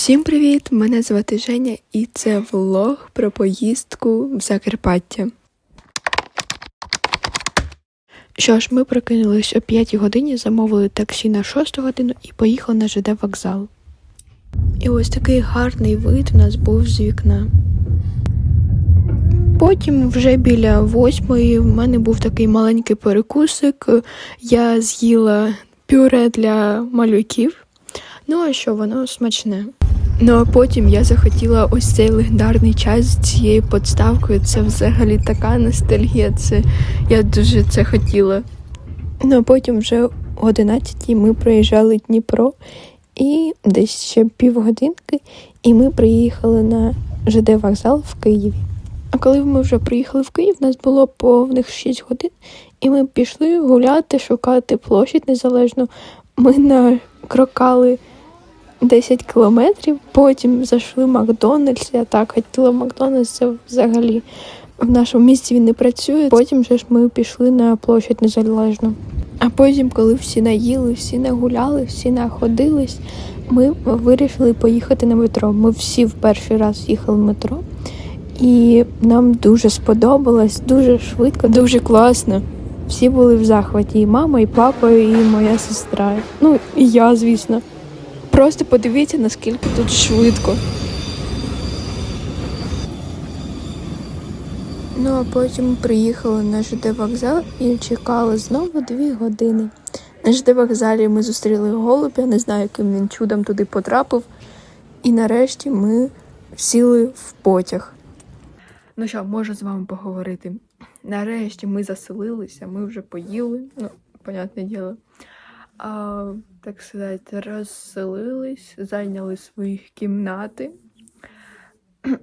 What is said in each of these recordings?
Всім привіт! Мене звати Женя, і це влог про поїздку в Закарпаття. Що ж, ми прокинулись о 5 годині, замовили таксі на 6 годину і поїхали на ЖД вокзал. І ось такий гарний вид у нас був з вікна. Потім, вже біля восьмої, в мене був такий маленький перекусик. Я з'їла пюре для малюків. Ну, а що воно смачне. Ну а потім я захотіла ось цей легендарний чай з цією подставкою. Це взагалі така ностальгія. Це я дуже це хотіла. Ну а потім вже о 11 ми проїжджали Дніпро і десь ще півгодинки, і ми приїхали на ЖД вокзал в Києві. А коли ми вже приїхали в Київ, нас було повних 6 годин, і ми пішли гуляти, шукати площадь незалежно. Ми накрокали 10 кілометрів, потім зайшли в Макдональдс. Я так хотіла Макдональдс, взагалі в нашому місті він не працює. Потім же ж ми пішли на площадь незалежно. А потім, коли всі наїли, всі нагуляли, всі находились, ми вирішили поїхати на метро. Ми всі в перший раз їхали в метро, і нам дуже сподобалось, дуже швидко, дуже класно. Всі були в захваті, і мама, і папа, і моя сестра. Ну, і я, звісно. Просто подивіться, наскільки тут швидко. Ну а потім приїхали на ЖД вокзал і чекали знову дві години. На ЖД вокзалі ми зустріли голубя, не знаю, яким він чудом туди потрапив. І нарешті ми сіли в потяг. Ну що, можу з вами поговорити. Нарешті ми заселилися, ми вже поїли, ну, понятне діло. А, так сказати, розселились, зайняли свої кімнати.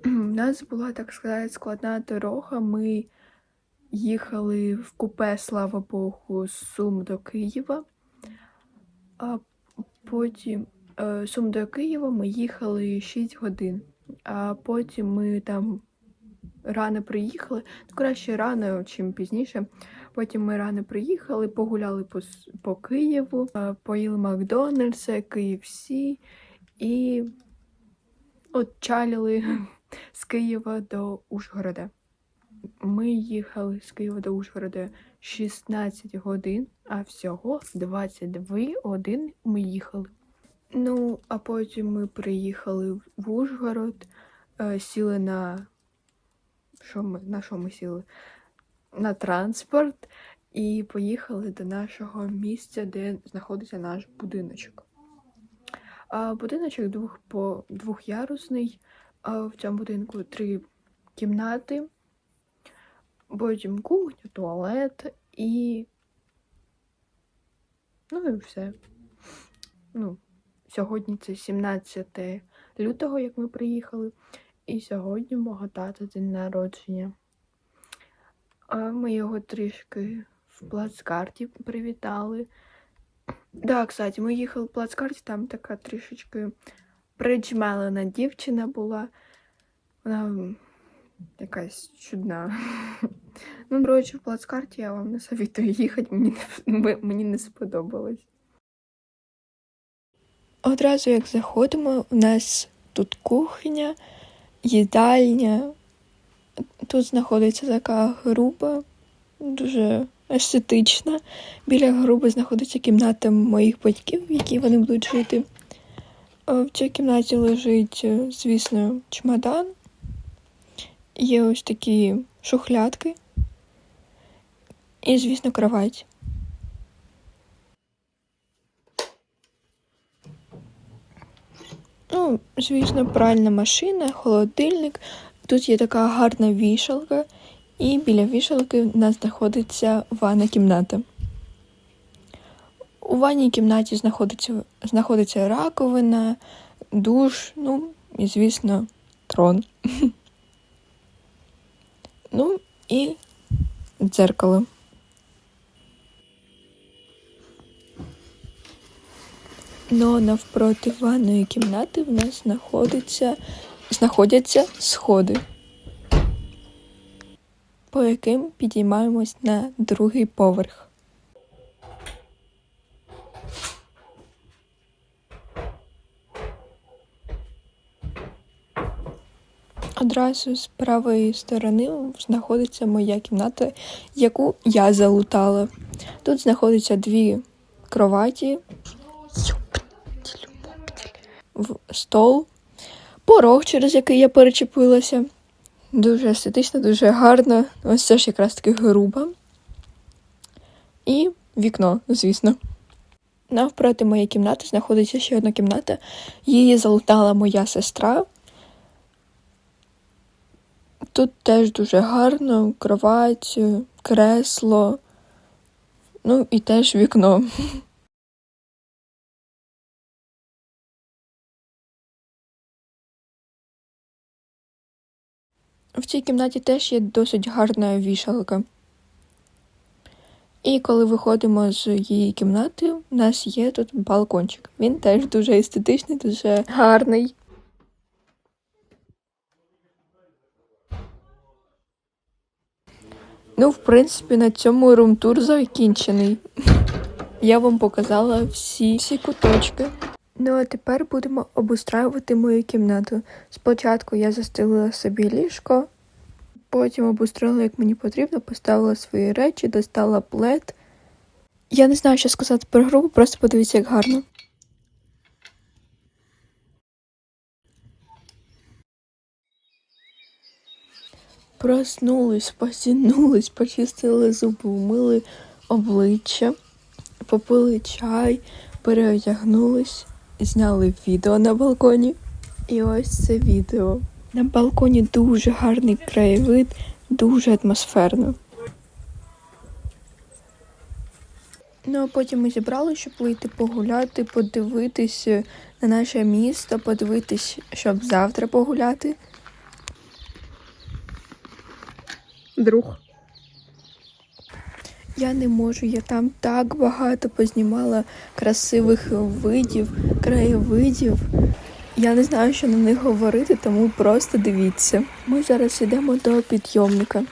У нас була, так сказати, складна дорога. Ми їхали в купе, слава Богу, з Сум до Києва. А потім е, Сум до Києва ми їхали 6 годин. А потім ми там рано приїхали. Ну, краще рано, чим пізніше. Потім ми рано приїхали, погуляли по, по Києву, е, поїли Макдональдса, KFC і от з Києва до Ужгорода. Ми їхали з Києва до Ужгорода 16 годин, а всього 22 години ми їхали. Ну, а потім ми приїхали в Ужгород, е, сіли на. Що ми, на що ми сіли? На транспорт і поїхали до нашого місця, де знаходиться наш будиночок. Будиночок двох, по, двохярусний. В цьому будинку три кімнати, потім кухня, туалет і. Ну і все. Ну, сьогодні це 17 лютого, як ми приїхали, і сьогодні мого тата день народження. Ми його трішки в плацкарті привітали. Да, кстати, ми їхали в плацкарті, там така трішечки приджмелена дівчина була. Вона якась чудна. Ну, коротше, в плацкарті я вам не советую їхати, мені не, мені не сподобалось. Одразу як заходимо, у нас тут кухня, їдальня. Тут знаходиться така груба, дуже естетична. Біля груби знаходиться кімната моїх батьків, в якій вони будуть жити. Е, В цій кімнаті лежить, е, звісно, чемодан. Є ось такі шухлядки. І, звісно, кровать. Ну, звісно, пральна машина, холодильник. Тут є така гарна вішалка, і біля вішалки в нас знаходиться ванна кімната. У ванній кімнаті знаходиться, знаходиться раковина, душ, ну і, звісно, трон. Ну і дзеркало. Но навпроти ванної кімнати в нас знаходиться, знаходяться сходи, по яким підіймаємось на другий поверх. Одразу з правої сторони знаходиться моя кімната, яку я залутала. Тут знаходиться дві кроваті, стол, порог, через який я перечепилася. Дуже естетично, дуже гарно. Ось це ж якраз таки грубо. І вікно, звісно. Навпроти моєї кімнати знаходиться ще одна кімната. Її залутала моя сестра. Тут теж дуже гарно, кровать, кресло, ну і теж вікно. В цій кімнаті теж є досить гарна вішалка. І коли виходимо з її кімнати, у нас є тут балкончик. Він теж дуже естетичний, дуже гарний. Ну, в принципі, на цьому румтур закінчений. Я вам показала всі, всі куточки. Ну а тепер будемо обустраювати мою кімнату. Спочатку я застелила собі ліжко, потім обустроїла, як мені потрібно, поставила свої речі, достала плед. Я не знаю, що сказати про гру, просто подивіться, як гарно. Проснулись, посінулись, почистили зуби, вмили обличчя, попили чай, переодягнулись, зняли відео на балконі. І ось це відео. На балконі дуже гарний краєвид, дуже атмосферно. Ну а потім ми зібрали, щоб вийти погуляти, подивитися на наше місто, подивитись, щоб завтра погуляти. Друг. Я не можу, я там так багато познімала красивих видів, краєвидів. Я не знаю, що на них говорити, тому просто дивіться. Ми зараз йдемо до підйомника.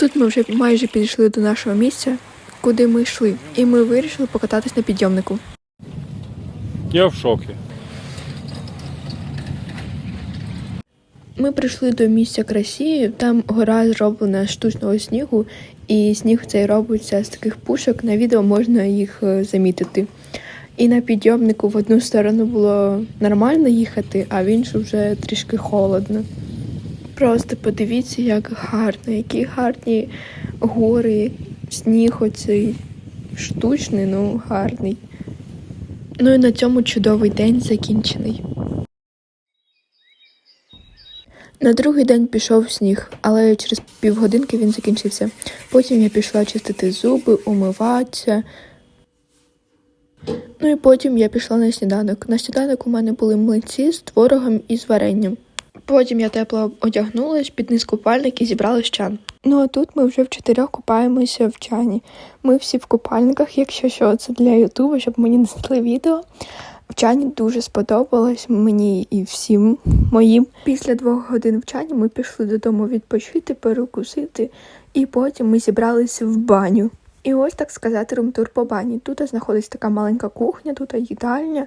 Тут ми вже майже підійшли до нашого місця, куди ми йшли, і ми вирішили покататись на підйомнику. Я в шокі. Ми прийшли до місця красі. Там гора зроблена з штучного снігу, і сніг цей робиться з таких пушок. На відео можна їх е, замітити. І на підйомнику в одну сторону було нормально їхати, а в іншу вже трішки холодно. Просто подивіться, як гарно, які гарні гори, сніг оцей штучний, ну гарний. Ну і на цьому чудовий день закінчений. На другий день пішов сніг, але через півгодинки він закінчився. Потім я пішла чистити зуби, умиватися. Ну і потім я пішла на сніданок. На сніданок у мене були млинці з творогом і з варенням. Потім я тепло одягнулась під низ купальник і зібрала чан. Ну а тут ми вже в чотирьох купаємося в чані. Ми всі в купальниках, якщо що, це для Ютубу, щоб мені не знесли відео. В чані дуже сподобалось мені і всім моїм. Після двох годин в чані ми пішли додому відпочити, перекусити, і потім ми зібралися в баню. І ось так сказати румтур по бані. Тут знаходиться така маленька кухня, тут їдальня,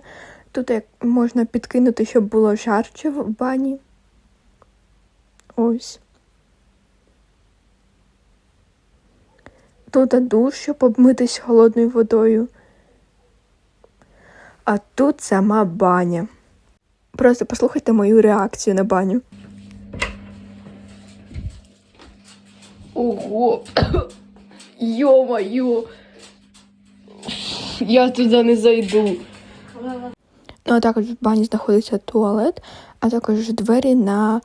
тут як можна підкинути, щоб було жарче в бані. Ось. Тут душ, щоб обмитись холодною водою. А тут сама баня. Просто послухайте мою реакцію на баню. Ого! Йо-моє! Я туди не зайду. Ну, а також в бані знаходиться туалет, а також двері на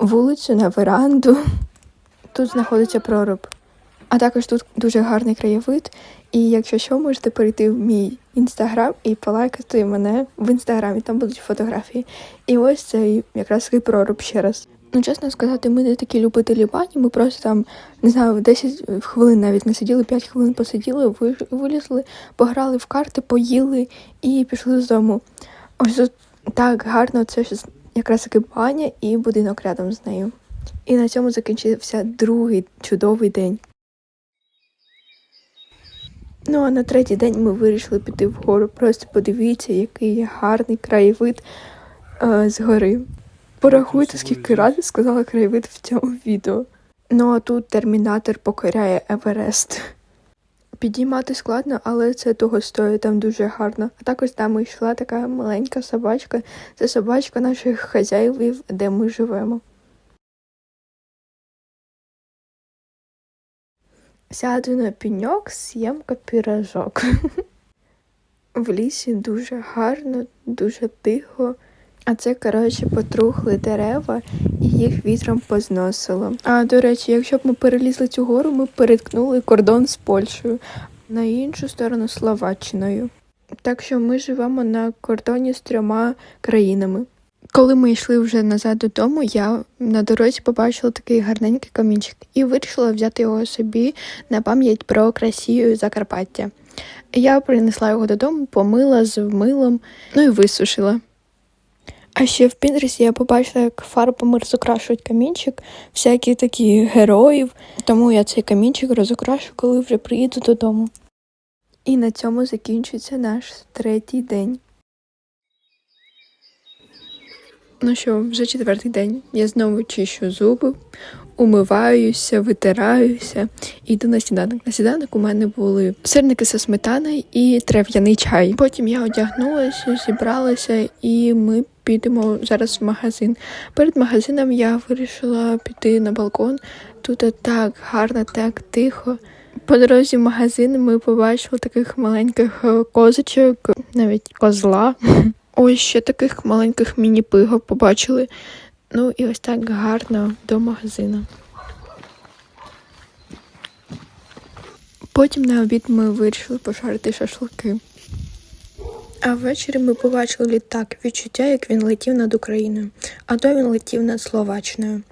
вулицю, на веранду. Тут знаходиться проруб. А також тут дуже гарний краєвид. І якщо що, можете перейти в мій інстаграм і полайкати мене в інстаграмі, там будуть фотографії. І ось цей якраз такий проруб ще раз. Ну, чесно сказати, ми не такі любителі бані, ми просто там, не знаю, 10 хвилин навіть не сиділи, 5 хвилин посиділи, вилізли, пограли в карти, поїли і пішли з дому. Ось тут так гарно це якраз таки баня і будинок рядом з нею. І на цьому закінчився другий чудовий день. Ну а на третій день ми вирішили піти вгору. Просто подивіться, який гарний краєвид е, з гори. Порахуйте, скільки разів сказала краєвид в цьому відео. Ну а тут термінатор покоряє Еверест. Підіймати складно, але це того стоїть, там дуже гарно. А також там йшла така маленька собачка. Це собачка наших хазяїв, де ми живемо. Сяду на пеньок, з'їмка пірожок. В лісі дуже гарно, дуже тихо. А це, коротше, потрухли дерева і їх вітром позносило. А до речі, якщо б ми перелізли цю гору, ми переткнули кордон з Польщею, на іншу сторону Словаччиною. Так що ми живемо на кордоні з трьома країнами. Коли ми йшли вже назад додому, я на дорозі побачила такий гарненький камінчик і вирішила взяти його собі на пам'ять про красію Закарпаття. Я принесла його додому, помила з милом, ну і висушила. А ще в Пінтерсі я побачила, як фарбами розукрашують камінчик, всякі такі героїв. Тому я цей камінчик розукрашу, коли вже приїду додому. І на цьому закінчується наш третій день. Ну що, вже четвертий день. Я знову чищу зуби, умиваюся, витираюся і йду на сніданок. На сніданок у мене були сирники зі сметаною і трав'яний чай. Потім я одягнулася, зібралася, і ми підемо зараз в магазин. Перед магазином я вирішила піти на балкон. Тут так гарно, так тихо. По дорозі в магазин ми побачили таких маленьких е, козочок, навіть козла. Ось ще таких маленьких міні-пигов побачили. Ну і ось так гарно до магазину. Потім на обід ми вирішили пошарити шашлики. А ввечері ми побачили літак, відчуття, як він летів над Україною, а то він летів над Словаччиною.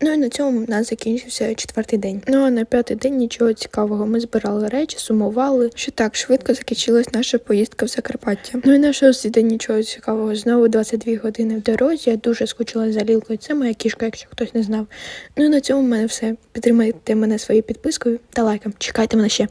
Ну і на цьому в нас закінчився четвертий день. Ну а на п'ятий день нічого цікавого. Ми збирали речі, сумували, що так швидко закінчилась наша поїздка в Закарпаття. Ну і на шостий день нічого цікавого. Знову 22 години в дорозі. Я дуже скучила за лілкою. Це моя кішка, якщо хтось не знав. Ну і на цьому в мене все. Підтримайте мене своєю підпискою та лайком. Чекайте мене ще.